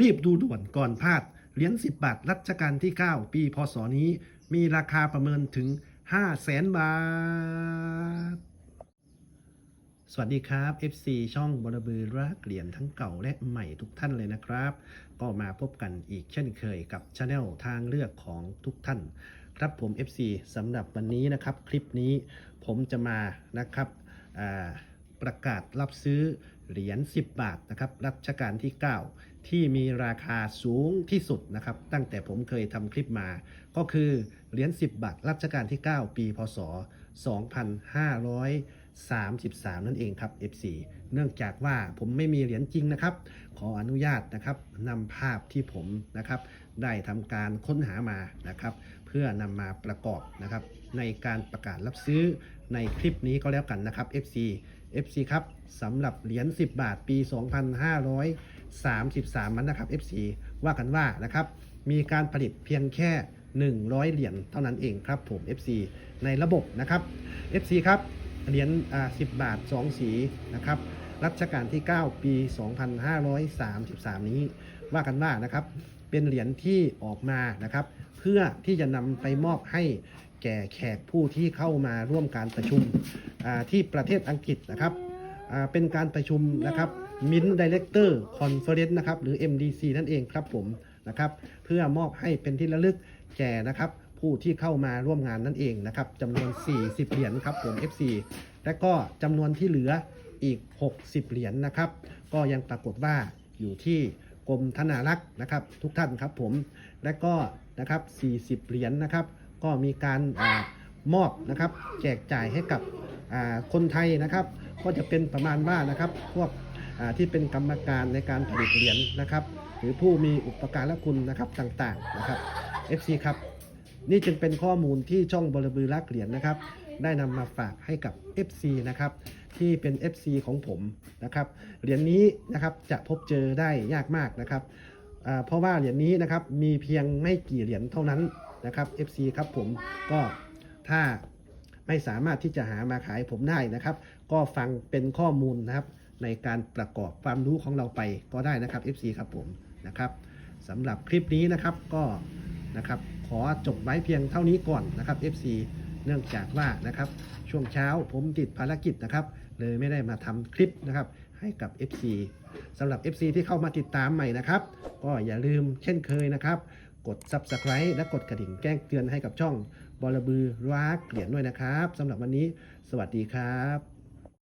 รีบดูด่วนก่อนพลาด เหรียญ 10 บาท รัชกาลที่ 9 ปีพศนี้ มีราคาประเมินถึง 5 0 0แสนบาท สวัสดีครับ FC ช่องบรบือรักเหรียญทั้งเก่าและใหม่ทุกท่านเลยนะครับ ก็มาพบกันอีกเช่นเคยกับช anel ทางเลือกของทุกท่าน ครับผม FC สำหรับวันนี้นะครับ คลิปนี้ผมจะมานะครับอ่า ประกาศรับซื้อเหรียญ 10 บาทนะครับรัชกาลที่ 9 ที่มีราคาสูงที่สุดนะครับตั้งแต่ผมเคยทำคลิปมา ก็คือเหรียญ 10 บาทรัชกาลที่ 9 ปีพศ 33 นั่นเองครับ FC เนื่องจากว่าผมไม่มีเหรียญจริงนะครับ ขออนุญาตนะครับนำภาพที่ผมนะครับ ได้ทำการค้นหามานะครับ เพื่อนำมาประกอบนะครับ ในการประกาศรับซื้อในคลิปนี้ก็แล้วกันนะครับ FC FC ครับสำหรับเหรียญ10 บาทปี 2533 มันนะครับ FC ว่ากันว่านะครับ มีการผลิตเพียงแค่ 100 เหรียญเท่านั้นเองครับผม FC ในระบบนะครับ FC ครับ เหรียญอ่า10บาท 2 สีนะครับรัชกาลที่ 9 ปี 2533 นี้ว่ากันว่านะครับ เป็นเหรียญที่ออกมานะครับ เพื่อที่จะนำไปมอบให้แก่แขกผู้ที่เข้ามาร่วมการประชุมที่ประเทศอังกฤษนะครับเป็นการประชุมนะครับ Mint Director Conference นะครับหรือ MDC นั่นเองครับผมนะครับ เพื่อมอบให้เป็นที่ระลึกแก่นะครับ ผู้ที่เข้ามาร่วมงานนั่นเองนะครับจำนวน 40 เหรียญครับผม FC และก็จำนวนที่เหลืออีก 60 เหรียญนะครับ ก็ยังปรากฏว่าอยู่ที่กรมธนารักษ์นะครับ ทุกท่านครับผม และก็นะครับ 40 เหรียญนะครับ ก็มีการอามอบนะครับ แจกจ่ายให้กับคนไทยนะครับ ก็จะเป็นประมาณว่านะครับ พวกที่เป็นกรรมการในการผลิตเหรียญนะครับ หรือผู้มีอุปการะคุณนะครับต่างๆนะครับ FC ครับ นี่จึงเป็นข้อมูลที่ช่องบรบือรักเหรียญนะครับ ได้นำมาฝากให้กับ FC นะครับที่เป็น FC ของผมนะครับเหรียญนี้นะครับจะพบเจอได้ยากมากนะครับเพราะว่าเหรียญนี้นะครับมีเพียงไม่กี่เหรียญเท่านั้นนะครับ FC ครับผมก็ถ้าไม่สามารถที่จะหามาขายผมได้นะครับ ก็ฟังเป็นข้อมูลนะครับในการประกอบความรู้ของเราไปก็ได้นะครับ FC ครับผมนะครับสำหรับคลิปนี้นะครับก็นะครับ ขอจบไว้เพียงเท่านี้ก่อนนะครับ FC เนื่องจากว่านะครับช่วงเช้าผมติดภารกิจนะครับ เลยไม่ได้มาทำคลิปนะครับ ให้กับ FC สำหรับ FC ที่เข้ามาติดตามใหม่นะครับ ก็อย่าลืมเช่นเคยนะครับ กด Subscribe และกดกระดิ่งแจ้งเตือนให้กับช่องบอลบือรักเหรียญด้วยนะครับสำหรับวันนี้ สวัสดีครับ